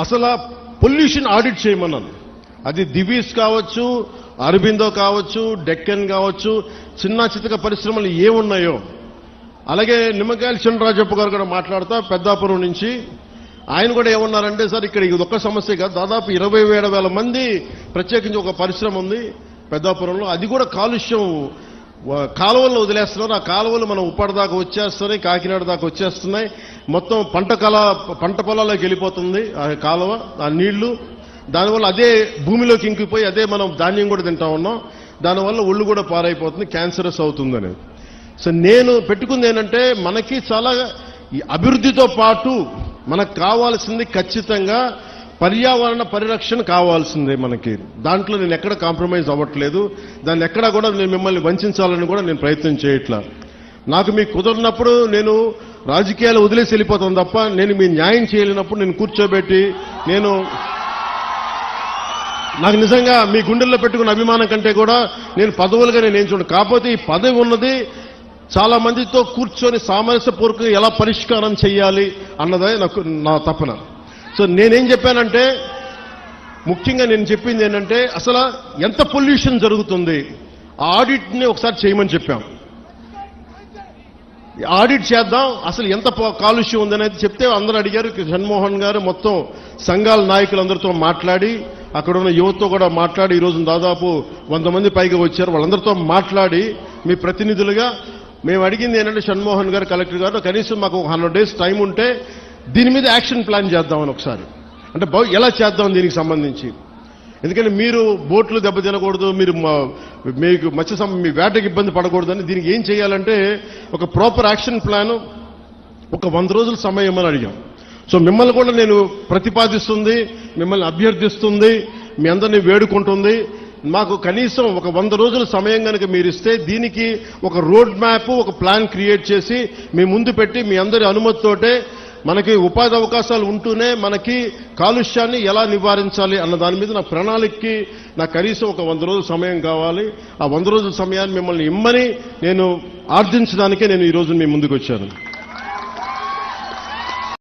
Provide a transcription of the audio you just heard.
అసలు ఆ pollution audit చేయమన్నాను. అది దివీస్ కావచ్చు అరబిందో కావచ్చు డెక్కన్ కావచ్చు చిన్న చితక పరిశ్రమలు ఏమున్నాయో. అలాగే నిమ్మకాయల చంద్రరాజప్ప గారు కూడా మాట్లాడుతా పెద్దాపురం నుంచి. ఆయన కూడా ఏమన్నారంటే సార్ ఇక్కడ ఇది ఒక్క సమస్య కాదు. దాదాపు ఇరవై ఏడు వేల మంది ప్రత్యేకించి ఒక పరిశ్రమ ఉంది పెద్దాపురంలో. అది కూడా కాలుష్యం కాలువలను వదిలేస్తున్నారు. ఆ కాలువలు మనం ఉప్పాడ దాకా వచ్చేస్తున్నాయి కాకినాడ దాకా వచ్చేస్తున్నాయి. మొత్తం పంట కళ పంట పొలాల్లోకి వెళ్ళిపోతుంది ఆ కాలువ ఆ నీళ్ళు. దానివల్ల అదే భూమిలోకి ఇంకిపోయి అదే మనం ధాన్యం కూడా తింటా ఉన్నాం. దానివల్ల ఒళ్ళు కూడా పారైపోతుంది క్యాన్సరస్ అవుతుందని సో నేను పెట్టుకుంది ఏంటంటే మనకి చాలా ఈ అభివృద్ధితో పాటు మనకు కావాల్సింది ఖచ్చితంగా పర్యావరణ పరిరక్షణ కావాల్సిందే మనకి. దాంట్లో నేను ఎక్కడ కాంప్రమైజ్ అవ్వట్లేదు. దాన్ని ఎక్కడా కూడా నేను మిమ్మల్ని వంచాలని కూడా నేను ప్రయత్నం చేయట్లా. నాకు మీకు కుదరినప్పుడు నేను రాజకీయాలు వదిలేసి వెళ్ళిపోతాను తప్ప నేను మీ న్యాయం చేయలేనప్పుడు నేను కూర్చోబెట్టి నేను నాకు నిజంగా మీ గుండెల్లో పెట్టుకున్న అభిమానం కంటే కూడా నేను పదవులుగా నేను ఏం చూడను. కాకపోతే ఈ పదవి ఉన్నది చాలా మందితో కూర్చొని సామరస్యపూర్వకంగా ఎలా పరిష్కారం చేయాలి అన్నదే నాకు నా తపన. సో నేనేం చెప్పానంటే ముఖ్యంగా నేను చెప్పింది ఏంటంటే అసలు ఎంత పొల్యూషన్ జరుగుతుంది ఆ ఆడిట్ని ఒకసారి చేయమని చెప్పాం. ఆడిట్ చేద్దాం అసలు ఎంత కాలుష్యం ఉందనేది చెప్తే అందరూ అడిగారు జగన్మోహన్ గారు మొత్తం సంఘాల నాయకులందరితో మాట్లాడి అక్కడ ఉన్న యువతతో కూడా మాట్లాడి ఈరోజు దాదాపు వంద మంది పైగా వచ్చారు వాళ్ళందరితో మాట్లాడి మీ ప్రతినిధులుగా మేము అడిగింది ఏంటంటే షణ్మోహన్ గారు కలెక్టర్ గారు కనీసం మాకు ఒక హండ్రెడ్ డేస్ టైం ఉంటే దీని మీద యాక్షన్ ప్లాన్ చేద్దామని ఒకసారి. అంటే ఎలా చేద్దాం దీనికి సంబంధించి? ఎందుకంటే మీరు బోట్లు దెబ్బతినకూడదు మీరు మీకు మత్స్య సం- మీ వేటకి ఇబ్బంది పడకూడదని దీనికి ఏం చేయాలంటే ఒక ప్రాపర్ యాక్షన్ ప్లాన్ ఒక వంద రోజుల సమయం అని అడిగాం. సో మిమ్మల్ని కూడా నేను ప్రతిపాదిస్తుంది మిమ్మల్ని అభ్యర్థిస్తుంది మీ అందరినీ వేడుకుంటుంది. మాకు కనీసం ఒక వంద రోజుల సమయం కనుక మీరు ఇస్తే దీనికి ఒక రోడ్ మ్యాప్ ఒక ప్లాన్ క్రియేట్ చేసి మీ ముందు పెట్టి మీ అందరి అనుమతితోటే మనకి ఉపాధి అవకాశాలు ఉంటూనే మనకి కాలుష్యాన్ని ఎలా నివారించాలి అన్న దాని మీద నా ప్రణాళికకి నా కనీసం ఒక వంద రోజుల సమయం కావాలి. ఆ వంద రోజుల సమయాన్ని మిమ్మల్ని ఇమ్మని నేను ఆర్జించడానికే నేను ఈ రోజు మీ ముందుకు వచ్చాను.